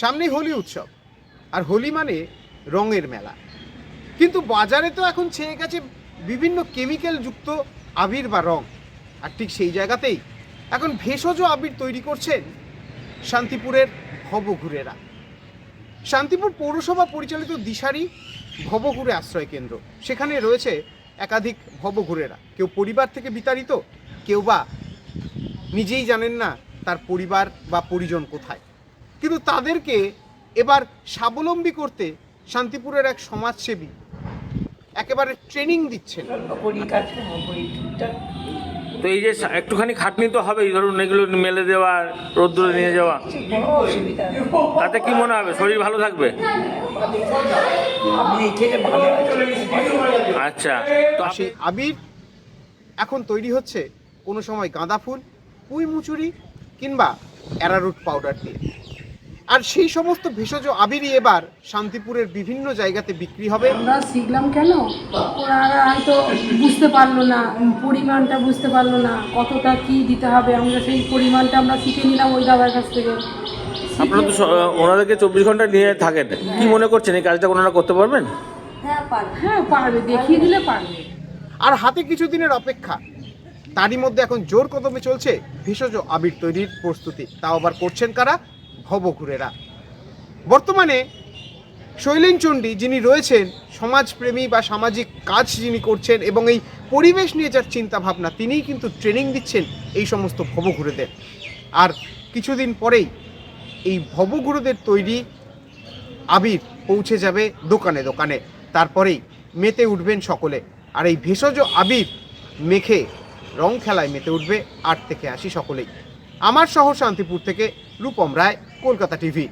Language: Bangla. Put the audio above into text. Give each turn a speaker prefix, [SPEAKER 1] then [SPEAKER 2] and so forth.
[SPEAKER 1] সামনেই হোলি উৎসব, আর হোলি মানে রঙের মেলা। কিন্তু বাজারে তো এখন ছেয়ে গেছে বিভিন্ন কেমিক্যাল যুক্ত আবির বা রং, আর ঠিক সেই জায়গাতেই এখন ভেষজ আবির তৈরি করছেন শান্তিপুরের ভবঘুরেরা। শান্তিপুর পৌরসভা পরিচালিত দিশারি ভবঘুরে আশ্রয় কেন্দ্র সেখানে রয়েছে একাধিক ভবঘুরেরা কেউ পরিবার থেকে বিতাড়িত, কেউ বা নিজেই জানেন না তার পরিবার বা পরিজন কোথায়। কিন্তু তাদেরকে এবার স্বাবলম্বী করতে শান্তিপুরের এক সমাজসেবী একেবারে ট্রেনিং দিচ্ছেন।
[SPEAKER 2] তো এই যে একটুখানি খাটনি তো হবেই, ধরুন এগুলো মেলে দেওয়া, রোদ্দুরে নিয়ে যাওয়া। তাতে কি মনে হবে? শরীর ভালো থাকবে? আচ্ছা তো
[SPEAKER 1] সেই আবির এখন তৈরি হচ্ছে কোনো সময় গাঁদা ফুল পুঁই মুচুরি কিংবা অ্যারারুট পাউডার দিয়ে। আর সেই সমস্ত ভেষজ আবিরই এবার শান্তিপুরের বিভিন্ন জায়গাতে বিক্রি হবে।
[SPEAKER 3] আমরা শিখলাম কেন? ওনারা হয়তো বুঝতে পারল না পরিমাণটা বুঝতে পারল না কতটা কি দিতে হবে। আমরা সেই পরিমাণটা আমরা শিখে নিলাম ওই দাদার কাছ থেকে।
[SPEAKER 2] আপনারা তো স- ওনাদেরকে চব্বিশ ঘণ্টা নিয়ে থাকেন। কি মনে করছেন? এই কাজটা ওনারা করতে পারবেন?
[SPEAKER 3] হ্যাঁ পারবে। দেখিয়ে দিলে পারবে।
[SPEAKER 1] আর হাতে কিছুদিনের অপেক্ষা। তারই মধ্যে এখন জোর কদমে চলছে ভেষজ আবির তৈরির প্রস্তুতি। তাও আবার করছেন কারা? ভবঘুরেরা। বর্তমানে শৈলেন চণ্ডী যিনি রয়েছেন সমাজপ্রেমী বা সামাজিক কাজ যিনি করছেন এবং এই পরিবেশ নিয়ে যার চিন্তা ভাবনা তিনিই কিন্তু ট্রেনিং দিচ্ছেন এই সমস্ত ভবঘুরেদের। আর কিছুদিন পরেই এই ভবগুরুদের তৈরি আবির পৌঁছে যাবে দোকানে দোকানে। তারপরেই মেতে উঠবেন সকলে। আর এই ভেষজ আবির মেখে রং খেলায় মেতে উঠবে আট থেকে আসি সকলেই। আমার শহর শান্তিপুর থেকে রূপম রায়, কলকাতা টিভি।